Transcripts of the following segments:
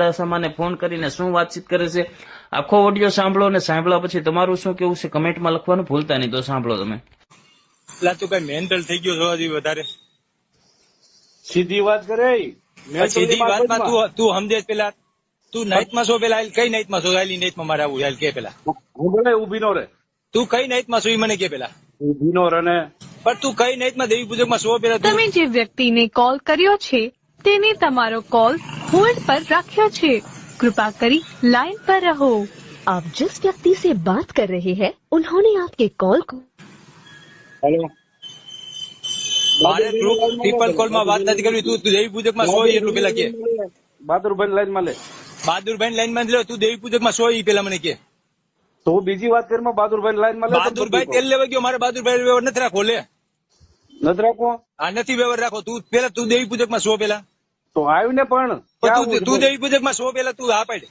સામાને phone કરીને શું વાતચીત કરે છે? આખો ઓડિયો સાંભળો અને સાંભળ્યા પછી તમારું શું કેવું છે? કમેન્ટમાં લખવાનું ભૂલતા નહીં તો સાંભળો તમે. તું કઈ મેન્ટલ થઈ ગયો છો હજી વધારે? સીધી વાત કરે સીધી વાતમાં તું તું સમજે પેલા તું નાઇટમાં છો પેલા કઈ નાઇટમાં છો? હાલી નાઇટમાં મારે આવું હાલ કે પેલા. હું બોલે ઊભી નો રે તું કઈ નાઇટમાં છો ઈ મને કે પેલા. ઊભી નો રે ને. પણ તું કઈ નાઇટમાં દેવી પૂજકમાં છો પેલા તું? તમે જે વ્યક્તિને કોલ કર્યો છે તેને તમારો કોલ होल्ड पर राख्या छे कृपा करी लाइन पर रहो आप जिस व्यक्ति से बात कर रहे हैं उन्होंने आपके कॉल को हेलो મારે ગ્રુપ પીપલ કોલ માં વાત નથી કરવી તું દેવી પૂજક માં સો એટલું પેલા કે બહાદુરભાઈ લાઈન માં લે બહાદુરભાઈ લાઈન માં લે તું દેવી પૂજક માં સો એ પેલા મને કે તો બીજી વાત કર માં બહાદુરભાઈ લાઈન માં લે બહાદુરભાઈ તેલ લેવા ગયો મારે બહાદુરભાઈ વ્યવહાર નથી રાખો લે નથી રાખો આ નથી વ્યવહાર રાખો તું પેલા તું દેવી પૂજક માં સો પેલા તો આવ્યું ને પણ તું દેવી પૂજકમાં સો પેલા તું આ પાડ.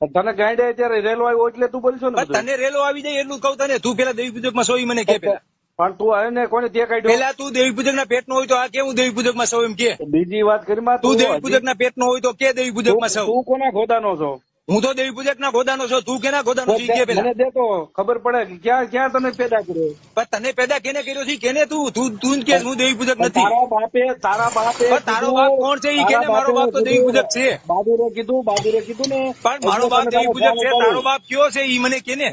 તને ગાંડે ત્યારે રેલો આવ્યો એટલે તું બોલશો ને તને રેલો આવી જાય એટલું કઉ તને. તું પેલા દેવી પૂજકમાં ઈ મને કે પેલા પણ તું આવ્યો ને કોને તે કાઢ્યો? પેલા તું દેવી પૂજક ના પેટ નો હોય તો આ કેવું દેવી પૂજકમાં સૌ એમ કે? બીજી વાત કરી માં તું દેવી પૂજક ના પેટ નો હોય તો કે દેવી પૂજકમાં સૌ તું કોના ખોદાનો છો? હું તો દેવી પૂજક ના ગોદાનો છું. તું કેના ગોદાનો છું? કે પેલા. મને દે તો ખબર પડે કે ક્યાં ક્યાં તમે પેદા કર્યો? પણ તને પેદા કેને કર્યો છે? કેને તું? તું તું કે હું દેવી પૂજક નથી. તારા બાપે તારા બાપે તારો બાપ કોણ છે? ઈ કેને મારો બાપ તો દેવી પૂજક છે. બહાદુરે કીધું બહાદુરે કીધું ને. પણ મારો બાપ દેવી પૂજક છે. તારો બાપ કયો છે? ઈ મને કેને?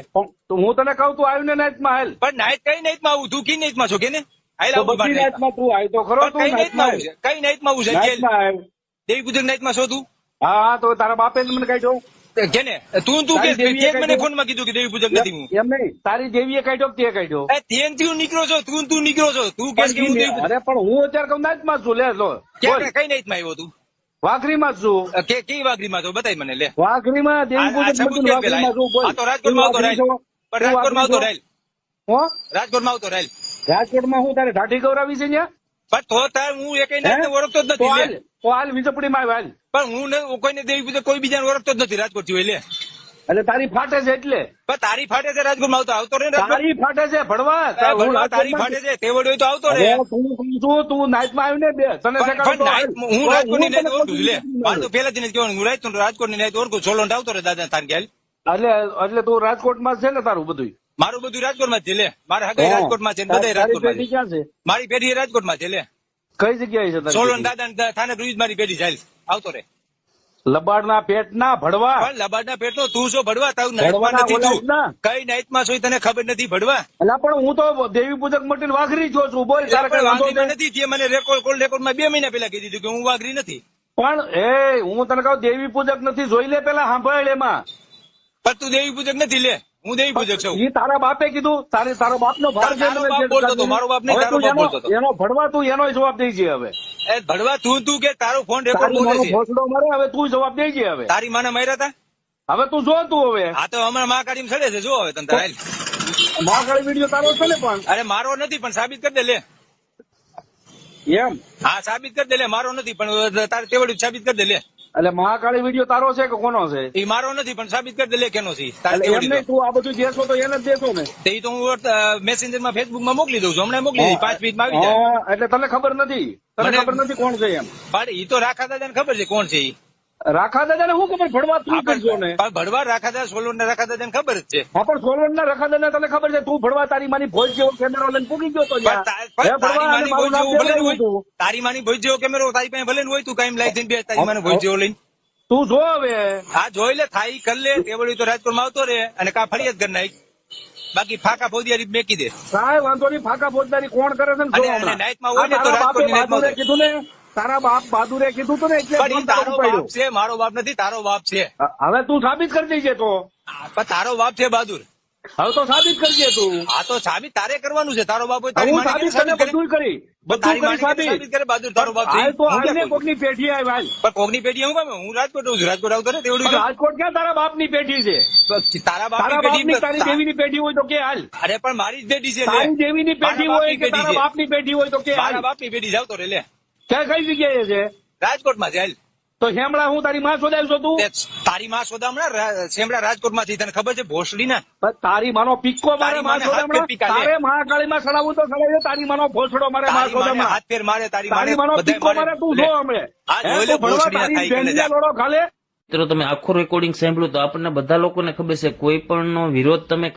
તો હું તને કહું તું આવ્યું ને નાઈટમાં હાલ. પણ નાઈટ કઈ નાઈટમાં આવું? તું કી નાઈટમાં છો કેને? આઈ લાવ આવું બધી નાઈટમાં તું આવ્યો તો ખરો તું નાઈટમાં કઈ નાઈટમાં આવું છે? કે દેવી પૂજક નાઈટમાં છો તું? હા તો તારા બાપે મને મને કાઢ્યો કેને તું તું કે તે મને ફોનમાં કીધું કે દેવી પૂજક નથી હું એમ નહીં. તારી દેવીએ કાઢ્યો તે કાઢ્યો એ તેનથી હું નીકળો છો તું તું નીકળો છો. તું કેસ કે હું દેવી અરે પણ હું અત્યારે કહું નાઈટમાં છું લે લો. ક્યાં કઈ નાઈટમાં આવ્યો તું? વાઘરી માં છું. કે કઈ વાગરી માં છો? બતાવી મને લે. વાઘરી માં દેવી પૂજક બધું વાઘરી માં છું આ તો રાજકોટમાં આવતો રહેલ? પણ તું રાજકોટમાં આવતો રહેલ આવતો રહેલ રાજકોટમાં હું તારે ઢાઢી ગૌરાવી છે અહીંયા પણ તો થાય હું એક ઓળખતો જ તો નથી તો હાલ વીજપડી માં હાલ પણ હું કોઈને દેવી પૂજા કોઈ બીજાને ઓળખતો જ નથી રાજકોટથી એટલે તારી ફાટે છે એટલે. પણ તારી ફાટે છે રાજકોટમાં આવતો આવતો રે તારી ફાટે છે ભણવા? તારી ફાટે છે તે વડે તો આવતો રે. તું છું? તું નાઈટમાં આવ્યું ને બે તને તો. હું તો રાજકોટની નાઈટ ઓળખું લે. મારે તો પેલાથી નથી કહેવાનું હું રાજકોટ રાજકોટની નાઈટ ઓળખું સોલોન આવતો રે દાદા તાર ગેલ એટલે એટલે તું રાજકોટમાં છે ને તારું બધું મારું બધું રાજકોટમાં છે લે. મારા હગાઈ રાજકોટમાં છે બધા રાજકોટમાં છે. મારી પેઢી રાજકોટમાં છે લે. કઈ જગ્યાએ છે સોલન? દાદા થાને બ્રિજ મારી પેઢી ચાલ આવતો રે. લબાડના પેટ ના ભડવા. પણ લબાડના પેટનો તું છો ભડવા તારું નાઈટમાં નથી તું. કઈ નાઈટમાં છો તને ખબર નથી ભડવા? એટલે પણ હું તો દેવી પૂજક મટીને વાઘરી જો છું. બોલ વાંધો નથી જે મને રેકોર્ડ કોલ રેકોર્ડમાં બે મહિના પહેલા કીધી કે હું વાઘરી નથી. પણ એ હું તને કહું દેવી પૂજક નથી જોઈ લે પેલા સાંભળ એમાં. પણ તું દેવી પૂજક નથી લે. હું દેવી પૂજક છું ઈ તારા બાપે કીધું તારે તારો બાપ નો ભાર બોલતો મારો બાપ નહીં, તારો તું બાપ એનો- બોલતો એનો ભડવા તું એનો જવાબ છે હવે. એ ભડવા તું તું કે તારો ફોન રેકોર્ડ બોલે છે? ભોસડો મારે હવે તું જવાબ છે હવે. તારી માને માર્યા હતા હવે તું જો તું હવે. આ તો હમણાં મહાકાળી સડે છે જો હવે તને તારે. મહાકાળી વીડિયો તારો છે ને પણ? અરે મારો નથી પણ સાબિત કરી દે લે. એમ? હા સાબિત કરી દે લે મારો નથી પણ તારે તેવડું સાબિત કરી દે લે. એટલે મહાકાળી વીડિયો તારો છે કે કોનો છે? એ મારો નથી પણ સાબિત કરી દે લેખેનો છે. ઈ. તારે એટલે એમ તેવડી નહીં તો. આ બધું દેશો તો એને જ દેશો ને. તે તો હું મેસેન્જરમાં ફેસબુકમાં મોકલી દઉં છું. હમણાં મોકલી દઉં પાંચ મિનિટમાં આવી જાય. એટલે તને ખબર નથી. તને ખબર નથી કોણ છે એમ. પણ એ તો રાખા દાદા ખબર છે કોણ છે ઈ. રાખા દાદાને શું ખબર? ભણવા તું કરશો ને ભણવા રાખા દાદા સોલોન ને રાખા દાદા ખબર જ છે. હા પણ સોલવણ ના રાખા દાદા તને ખબર છે તું ભણવા તારી માની ભોજ જેવો કેમેરો લઈને પૂકી ગયો તો તારી માની ભોજ જેવું કેમેરો તારી પાસે ભલે હોય તું કાંઈ લાઈ જઈને બે તારી માની ભોજ જેવો લઈને. તું જો હવે. હા જોઈ લે થાય ઈ કર લે તે વળી તો રાજકોટમાં આવતો રે અને કા ફરિયાદ કરી નાખ. બાકી ફાકા ફોજદારી મેકી દે. સાહેબ વાંધો નહીં ફાકા ફોજદારી કોણ કરે છે ને નાઈટ. નાઈટમાં હોય ને તો રાજકોટની નાઈટમાં કીધું ને. તારા બાપ બહાદુરે કીધું તું ને એટલે તારો બાપ છે મારો બાપ નથી તારો બાપ છે. હવે તું સાબિત કરી દેજે તો. પણ તારો બાપ છે બહાદુર. હવે તો સાબિત કરજે તું. આ તો સાબિત તારે કરવાનું છે. તારો બાપ તારી સાબિત કરે. બધું કરી. બધું કરી સાબિત. કરે બહાદુર તારો બાપ છે. તો કહું? કોકની પેઢી આવી હાલ. પણ કોકની પેઢી હું કામ? હું રાજકોટ હું છું. રાજકોટ આવતો ને તેવડું રાજકોટ ક્યાં તારા બાપની પેઢી છે? તારા બાપ બાપની પેઢી તારી દેવીની પેઢી હોય તો કે હાલ. અરે પણ મારી જ પેઢી છે. તારી દેવીની પેઢી હોય કે તારા બાપની પેઢી હોય તો કે હાલ. બાપની પેઢી જાવ તો રે લે. ક્યાં કઈ જગ્યાએ છે? રાજકોટમાં છે હાલ. તો હેમળા હું તારી માં શોધાવ છું તું તારી માં સોદામણા રા- રાજકોટમાંથી તને ખબર છે ભોસડી ના તારી માનો પિક્કો મારે માં શોધામણા? પીકા. તારે મહાકાળી માં સડાવું તો સડાવી તારી માનો ભોસડો મારે માં શોધામણા. હાથ ફેર મારે તારી માનો પીકો પિક્કો મારે તું. જો હમણે આ જોઈ લે ભોસડી ના થાય કે લોડો ખાલે. મિત્રો તમે આખું રેકોર્ડિંગ સાંભળ્યું તો આપણને બધા લોકોને ખબર છે કોઈ પણ નો વિરોધ તમે